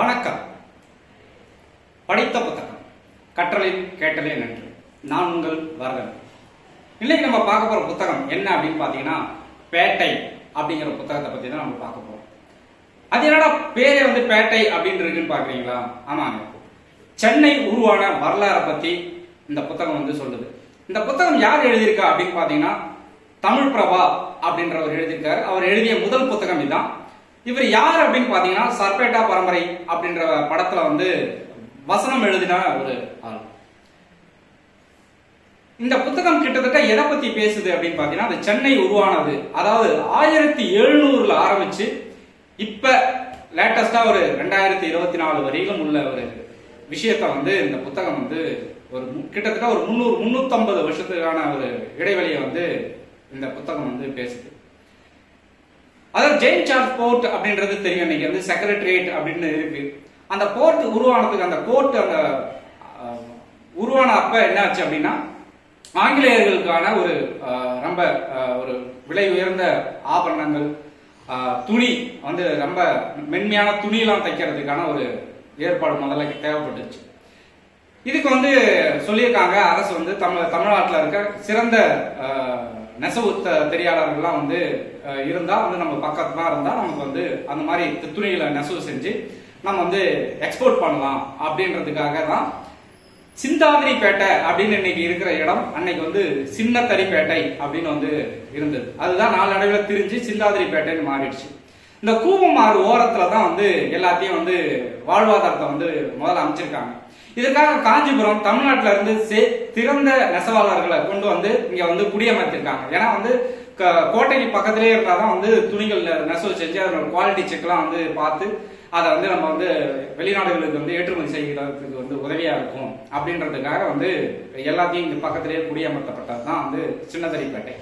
வணக்கம். படித்த புத்தகம். கற்றலின் கேட்டலே நன்று. நான் உங்கள் வரதன். இன்னைக்கு நம்ம பார்க்க போற புத்தகம் என்ன அப்படின்னு பார்த்தீங்கன்னா பேட்டை அப்படிங்கிற புத்தகத்தை பத்தி தான் நம்ம பார்க்க போறோம். அது என்னடா பேரே வந்து பேட்டை அப்படின்னு இருக்குன்னு பாக்குறீங்களா ஆமாங்க. சென்னை உருவான வரலாறை பத்தி இந்த புத்தகம் வந்து சொல்லுது. இந்த புத்தகம் யார் எழுதியிருக்கா அப்படின்னு பார்த்தீங்கன்னா தமிழ் பிரபா அப்படின்றவர் எழுதியிருக்காரு. அவர் எழுதிய முதல் புத்தகம் இதுதான். இவர் யார் அப்படின்னு பார்த்தீங்கன்னா சர்பேட்டா பரம்பரை அப்படின்ற படத்துல வந்து வசனம் எழுதின ஒரு ஆள். இந்த புத்தகம் கிட்டத்தட்ட எதை பத்தி பேசுது அப்படின்னு பார்த்தீங்கன்னா அது சென்னை உருவானது. அதாவது ஆயிரத்தி எழுநூறுல ஆரம்பிச்சு இப்ப லேட்டஸ்டா ஒரு ரெண்டாயிரத்தி இருபத்தி நாலு வரையிலும் உள்ள ஒரு விஷயத்த வந்து இந்த புத்தகம் வந்து ஒரு கிட்டத்தட்ட ஒரு முந்நூறு முந்நூற்றம்பது வருஷத்துக்கான ஒரு இடைவெளியை வந்து இந்த புத்தகம் வந்து பேசுது. அதாவது ஜெயின் சார்ஜ் போர்ட் அப்படின்றது தெரியும் இன்னைக்கு. வந்து செக்ரட்டரியேட் அப்படின்னு இருக்கு. அந்த போர்ட் உருவானதுக்கு அந்த கோர்ட் அந்த உருவான அப்ப என்ன ஆச்சு அப்படின்னா ஆங்கிலேயர்களுக்கான ஒரு ரொம்ப ஒரு விலை உயர்ந்த ஆபரணங்கள் துணி வந்து ரொம்ப மென்மையான துணியெல்லாம் தைக்கிறதுக்கான ஒரு ஏற்பாடு முதல்ல தேவைப்பட்டுச்சு. இதுக்கு வந்து சொல்லியிருக்காங்க அரசு வந்து தமிழ் தமிழ்நாட்டில் இருக்க சிறந்த நெசவு தெரியாளர்கள்லாம் வந்து இருந்தால் வந்து நம்ம பக்கத்துல இருந்தால் நமக்கு வந்து அந்த மாதிரி துணிகளை நெசவு செஞ்சு நம்ம வந்து எக்ஸ்போர்ட் பண்ணலாம் அப்படின்றதுக்காக தான் சிந்தாதிரிப்பேட்டை அப்படின்னு இன்னைக்கு இருக்கிற இடம் அன்னைக்கு வந்து சின்னத்தரிப்பேட்டை அப்படின்னு வந்து இருந்தது. அதுதான் நாளடைவில் திரிஞ்சு சிந்தாதிரிப்பேட்டைன்னு மாறிடுச்சு. இந்த கூவமாறு ஓரத்துல தான் வந்து எல்லாத்தையும் வந்து வாழ்வாதாரத்தை வந்து முதல்ல அமைச்சிருக்காங்க. இதுக்காக காஞ்சிபுரம் தமிழ்நாட்டில இருந்து சே- திறந்த நெசவாளர்களை கொண்டு வந்து இங்க வந்து குடியமர்த்திருக்காங்க. ஏன்னா வந்து க- கோட்டைக்கு பக்கத்திலே இருந்தாதான் வந்து துணிகள் நெசவு செஞ்சு அதோட குவாலிட்டி செக்லாம் வந்து பார்த்து அதை வந்து நம்ம வந்து வெளிநாடுகளுக்கு வந்து ஏற்றுமதி செய்கிறதுக்கு வந்து உதவியா இருக்கும். அப்படின்றதுக்காக வந்து எல்லாத்தையும் இங்க பக்கத்திலேயே குடியமர்த்தப்பட்டது தான் வந்து சின்னதரிப்பேட்டை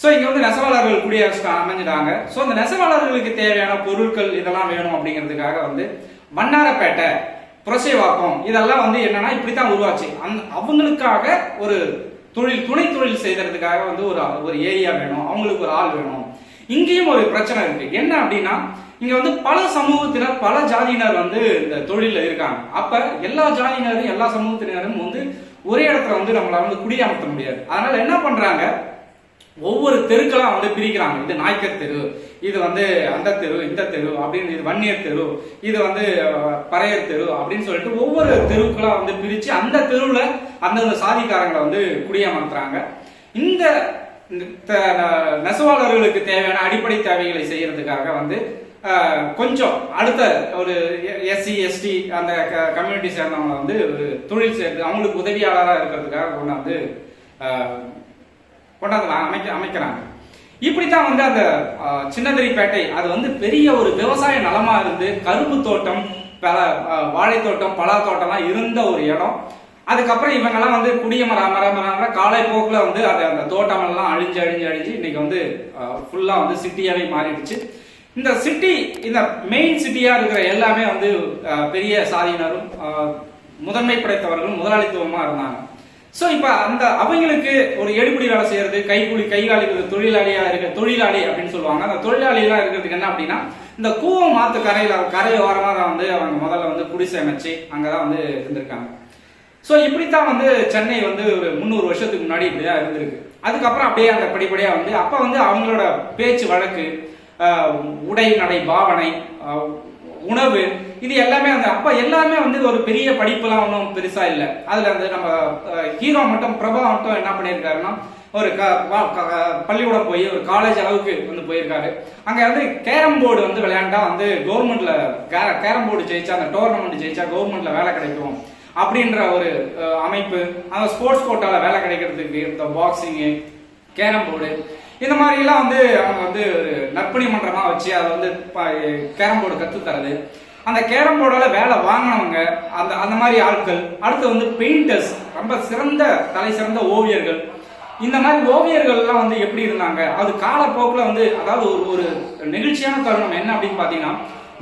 ஸோ இங்க வந்து நெசவாளர்கள் குடியரசு அமைஞ்சிட்டாங்க. ஸோ அந்த நெசவாளர்களுக்கு தேவையான பொருட்கள் இதெல்லாம் வேணும் அப்படிங்கிறதுக்காக வந்து வண்ணாரப்பேட்டை புரசைவாக்கம் இதெல்லாம் வந்து என்னன்னா இப்படித்தான் உருவாச்சு. அந் அவங்களுக்காக ஒரு தொழில் துணை தொழில் செய்யறதுக்காக வந்து ஒரு ஒரு ஏரியா வேணும். அவங்களுக்கு ஒரு ஆள் வேணும். இங்கேயும் ஒரு பிரச்சனை இருக்கு. என்ன அப்படின்னா இங்க வந்து பல சமூகத்தினர் பல ஜாதியினர் வந்து இந்த தொழில இருக்காங்க. அப்ப எல்லா ஜாதியினரும் எல்லா சமூகத்தினரும் வந்து ஒரே இடத்துல வந்து நம்மளால வந்து குடியமர்த்த முடியாது. அதனால என்ன பண்றாங்க? ஒவ்வொரு தெருக்கெல்லாம் வந்து பிரிக்கிறாங்க. இது நாய்க்கர் தெரு இது வந்து அந்த தெரு இந்த தெரு அப்படின்னு இது வன்னியர் தெரு இது வந்து பறையர் தெரு அப்படின்னு சொல்லிட்டு ஒவ்வொரு தெருக்களாக வந்து பிரித்து அந்த தெருவில் அந்தந்த சாதிக்காரங்களை வந்து குடியமர்த்துறாங்க. இந்த இந்த த- நெசவாளர்களுக்கு தேவையான அடிப்படை தேவைகளை செய்யறதுக்காக வந்து கொஞ்சம் அடுத்த ஒரு எஸ்சி எஸ்டி அந்த கம்யூனிட்டி சேர்ந்தவங்களை வந்து ஒரு தொழில் சேர்ந்து அவங்களுக்கு உதவியாளராக இருக்கிறதுக்காக கொண்டு வந்து கொண்டாந்து அமைக்க அமைக்கிறாங்க. இப்படித்தான் வந்து அந்த சின்னதிரிப்பேட்டை அது வந்து பெரிய ஒரு விவசாய நலமா இருந்து கரும்பு தோட்டம் பல வாழைத்தோட்டம் பலா தோட்டம்லாம் இருந்த ஒரு இடம். அதுக்கப்புறம் இவங்கெல்லாம் வந்து குடியமர மர காலை போக்கில் வந்து அது அந்த தோட்டமெல்லாம் அழிஞ்சு அழிஞ்சு அழிஞ்சு இன்னைக்கு வந்து ஃபுல்லாக வந்து சிட்டியாகவே மாறிடுச்சு. இந்த சிட்டி இந்த மெயின் சிட்டியாக இருக்கிற எல்லாமே வந்து பெரிய சாதியினரும் முதன்மை படைத்தவர்களும் முதலாளித்துவமாக இருந்தாங்க. சோ இப்ப அந்த அவங்களுக்கு ஒரு எடுபடி வேலை செய்யறது கைக்கூலி கைகாலிகள் தொழிலாளியா இருக்க தொழிலாளி அப்படின்னு சொல்லுவாங்க. அந்த தொழிலாளியெல்லாம் இருக்கிறதுக்கு என்ன அப்படின்னா இந்த கூவம் மாத்து கரையில கரை ஓரமாக தான் வந்து அவங்க முதல்ல வந்து குடிசை அமைச்சு அங்கதான் வந்து இருந்திருக்காங்க. சோ இப்படித்தான் வந்து சென்னை வந்து ஒரு முந்நூறு வருஷத்துக்கு முன்னாடி இப்படிதான் இருந்திருக்கு. அதுக்கப்புறம் அப்படியே அந்த படிப்படியா வந்து அப்ப வந்து அவங்களோட பேச்சு வழக்கு உடை நடை பாவனை உணவு இது எல்லாமே அந்த அப்ப எல்லாமே வந்து ஒரு பெரிய படிப்புலாம் ஒன்றும் பெருசா இல்லை. அதுல வந்து நம்ம ஹீரோ மட்டும் பிரபா மட்டும் என்ன பண்ணியிருக்காருன்னா ஒரு க- பள்ளிக்கூடம் போய் ஒரு காலேஜ் அளவுக்கு வந்து போயிருக்காரு. அங்க வந்து கேரம் போர்டு வந்து விளையாண்டா வந்து கவர்மெண்ட்ல கேரம் போர்டு ஜெயிச்சா அந்த டோர்னமெண்ட் ஜெயிச்சா கவர்மெண்ட்ல வேலை கிடைக்கும். அப்படின்ற ஒரு அமைப்பு அந்த ஸ்போர்ட்ஸ் கோட்டால வேலை கிடைக்கிறதுக்கு இந்த பாக்ஸிங்கு கேரம் போர்டு இந்த மாதிரிலாம் வந்து அவங்க வந்து ஒரு நற்பணி மன்றமா வச்சு அதை வந்து கேரம் போர்டு கத்து தரது அந்த கேரம் போர்டால வேலை வாங்கினவங்க அந்த அந்த மாதிரி ஆட்கள். அடுத்து வந்து பெயிண்டர்ஸ் ரொம்ப சிறந்த தலை சிறந்த ஓவியர்கள். இந்த மாதிரி ஓவியர்கள்லாம் வந்து எப்படி இருந்தாங்க? அது காலப்போக்கில் வந்து அதாவது ஒரு ஒரு நெகிழ்ச்சியான தருணம் என்ன அப்படின்னு பார்த்தீங்கன்னா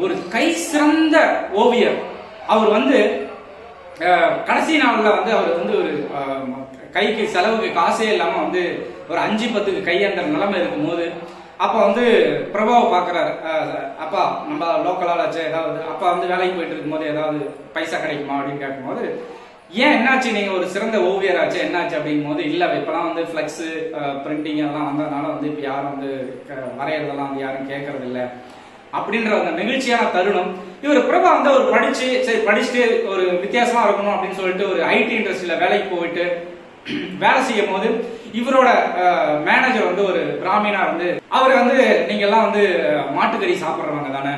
ஒரு கை சிறந்த ஓவியர். அவர் வந்து கடைசி நாளில் வந்து அவர் வந்து ஒரு கைக்கு செலவுக்கு காசே இல்லாமல் வந்து ஒரு அஞ்சு பத்துக்கு கையேந்திர நிலைமை இருக்கும் போது அப்போ வந்து பிரபாவை பார்க்குறாரு. அப்பா நம்ம லோக்கலாலாச்சு ஏதாவது அப்பா வந்து வேலைக்கு போயிட்டு இருக்கும்போது ஏதாவது பைசா கிடைக்குமா அப்படின்னு கேட்கும்போது ஏன் என்னாச்சு? நீங்கள் ஒரு சிறந்த ஓவியராச்சு என்னாச்சு? அப்படிங்கும் போது இல்லை இப்போலாம் வந்து ஃப்ளெக்ஸு பிரிண்டிங் எல்லாம் வந்ததுனால வந்து இப்போ யாரும் வந்து க- வந்து யாரும் கேட்கறது இல்லை அப்படின்ற அந்த நெகிழ்ச்சியான தருணம் இவர் பிரபா வந்து அவர் படிச்சு சரி படிச்சுட்டு ஒரு வித்தியாசமா இருக்கணும் அப்படின்னு சொல்லிட்டு ஒரு ஐடி இண்டஸ்ட்ரியில வேலைக்கு போயிட்டு வேலை செய்யும் போது இவரோட மேனேஜர் வந்து ஒரு பிராமினா வந்து அவர் வந்து நீங்க எல்லாம் வந்து மாட்டுக்கறி சாப்பிட்றவங்க தானே?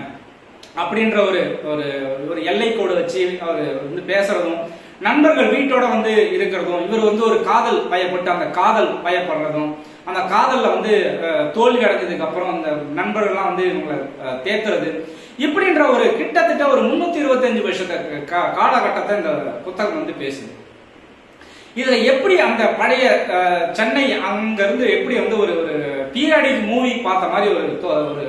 அப்படின்ற ஒரு ஒரு ஒரு எல்லை கோடு வச்சு அவர் வந்து பேசுறதும் நண்பர்கள் வீட்டோட வந்து இருக்கிறதும் இவர் வந்து ஒரு காதல் பயப்பட்டு அந்த காதல் பயப்படுறதும் அந்த காதல்ல வந்து தோல்வி அடைஞ்சதுக்கு அப்புறம் அந்த நண்பர்கள்லாம் வந்து இவங்களை தேத்துறது இப்படின்ற ஒரு கிட்டத்தட்ட ஒரு முன்னூத்தி இருபத்தஞ்சு வருஷத்த கா- காலகட்டத்தை இந்த புத்தகம் வந்து பேசுது. இதுல எப்படி அந்த பழைய சென்னை அங்கிருந்து எப்படி வந்து ஒரு ஒரு பீரியாடிக் மூவி பார்த்த மாதிரி ஒரு ஒரு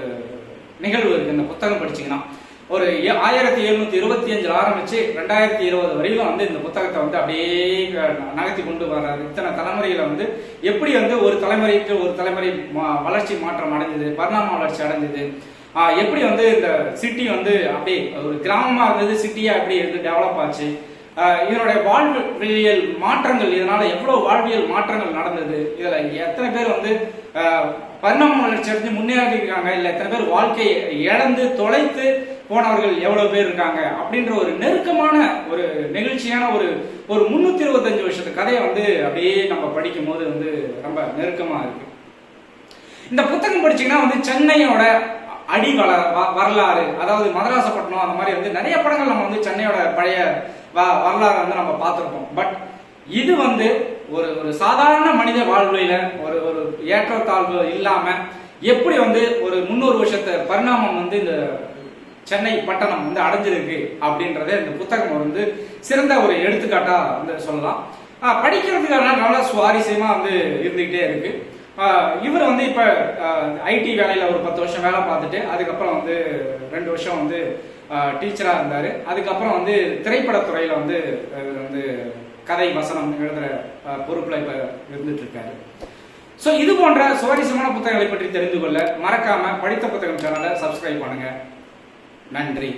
நிகழ்வு இருக்கு. இந்த புத்தகம் படிச்சீங்கன்னா. ஒரு ஏ- ஆயிரத்தி எழுநூத்தி இருபத்தி அஞ்சுல ஆரம்பிச்சு ரெண்டாயிரத்தி இருபது வரையிலும் வந்து இந்த புத்தகத்தை வந்து அப்படியே நகர்த்தி கொண்டு வர்றாரு. இத்தனை தலைமுறையில வந்து எப்படி வந்து ஒரு தலைமுறைக்கு ஒரு தலைமுறை மா- வளர்ச்சி மாற்றம் அடைஞ்சது பரிணாம வளர்ச்சி அடைஞ்சது எப்படி வந்து இந்த சிட்டி வந்து அப்படியே ஒரு கிராமமா இருந்தது சிட்டியா எப்படி வந்து டெவலப் ஆச்சு ஆஹ் இதனுடைய வாழ்வியல் மாற்றங்கள் இதனால எவ்வளவு வாழ்வியல் மாற்றங்கள் நடந்தது இதுல எத்தனை பேர் வந்து பரிணாம வளர்ச்சி அடைஞ்சு முன்னேறி இருக்காங்க இல்ல எத்தனை பேர் வாழ்க்கையை இழந்து தொலைத்து போனவர்கள் எவ்வளவு பேர் இருக்காங்க அப்படின்ற ஒரு நெருக்கமான ஒரு நெகிழ்ச்சியான ஒரு ஒரு முன்னூத்தி இருபத்தஞ்சு வருஷத்து கதையை வந்து அப்படியே நம்ம படிக்கும் போது வந்து ரொம்ப நெருக்கமா இருக்கு. இந்த புத்தகம் படிச்சீங்கன்னா வந்து சென்னையோட அடி வள வ- வரலாறு அதாவது மதராசப்பட்டினம் அந்த மாதிரி வந்து நிறைய படங்கள் நம்ம வந்து சென்னையோட பழைய வரலாறு வந்து நம்ம பார்த்துருப்போம். பட் இது வந்து ஒரு ஒரு சாதாரண மனித வாழ்வில ஒரு ஒரு ஏற்றத்தாழ்வு இல்லாம எப்படி வந்து ஒரு முந்நூறு வருஷத்து பரிணாமம் வந்து இந்த சென்னை பட்டணம் வந்து அடைஞ்சிருக்கு அப்படின்றத இந்த புத்தகம் வந்து சிறந்த ஒரு எடுத்துக்காட்டா வந்து சொல்லலாம். படிக்கிறதுக்கான நல்லா நல்ல சுவாரஸ்யமா வந்து இருந்துகிட்டே இருக்கு. இவர் வந்து இப்ப ஐடி வேலையில ஒரு பத்து வருஷம் வேலை பார்த்துட்டு அதுக்கப்புறம் வந்து ரெண்டு வருஷம் வந்து டீச்சராக இருந்தார். அதுக்கப்புறம் வந்து திரைப்படத்துறையில் வந்து வந்து கதை வசனம் எழுதுகிற பொறுப்பில் இப்போ இருந்துட்டு இருக்காரு ஸோ இது போன்ற சுவாரஸ்யமான புத்தகங்களை பற்றி தெரிந்து கொள்ள மறக்காம படித்த புத்தகம் சேனலை சப்ஸ்கிரைப் பண்ணுங்க. நன்றி.